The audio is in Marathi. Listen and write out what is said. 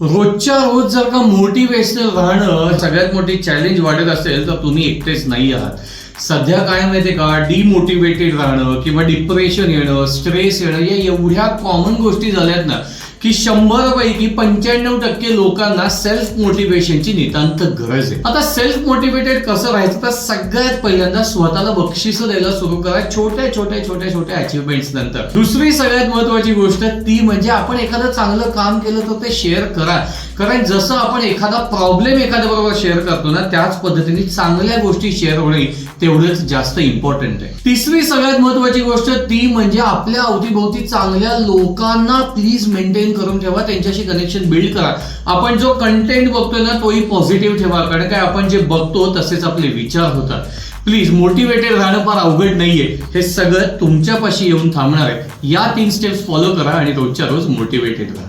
रोजच्या रोज जर का मोटिवेशनल राहणं सगळ्यात मोठी चॅलेंज वाटत असेल तर तुम्ही एकटेच नाही आहात. सध्या काय माहितीये का? डिमोटिवेटेड राहणं किंवा डिप्रेशन येणं स्ट्रेस येणं या एवढ्या कॉमन गोष्टी झाल्यात ना की शंभर पैकी पंच्याण्णव टक्के लोकांना सेल्फ मोटिवेशनची नितांत गरज आहे. आता सेल्फ मोटिवेटेड कसं राहायचं? तर सगळ्यात पहिल्यांदा स्वतःला बक्षीस द्यायला सुरू करा छोट्या छोट्या छोट्या छोट्या अचिव्हमेंट्स नंतर. दुसरी सगळ्यात महत्वाची गोष्ट ती म्हणजे आपण एखादं चांगलं काम केलं तर ते शेअर करा. कारण जसं आपण एखादा प्रॉब्लेम एखाद्या बरोबर शेअर करतो ना त्याच पद्धतीने चांगल्या गोष्टी शेअर होणे तेवढंच जास्त इम्पॉर्टंट आहे. तिसरी सगळ्यात महत्वाची गोष्ट ती म्हणजे आपल्या अवतीभोवती चांगल्या लोकांना प्लीज मेंटेन करून ठेवा त्यांच्याशी कनेक्शन बिल्ड करा. आपण जो कंटेंट बघतोय ना तोही पॉझिटिव्ह ठेवा कारण काय आपण जे बघतो तसेच आपले विचार होतात. प्लीज मोटिवेटेड राहणं फार अवघड नाहीये. हे सगळं तुमच्यापाशी येऊन थांबणार आहे. या तीन स्टेप्स फॉलो करा आणि रोजच्या रोज मोटिवेटेड राहा.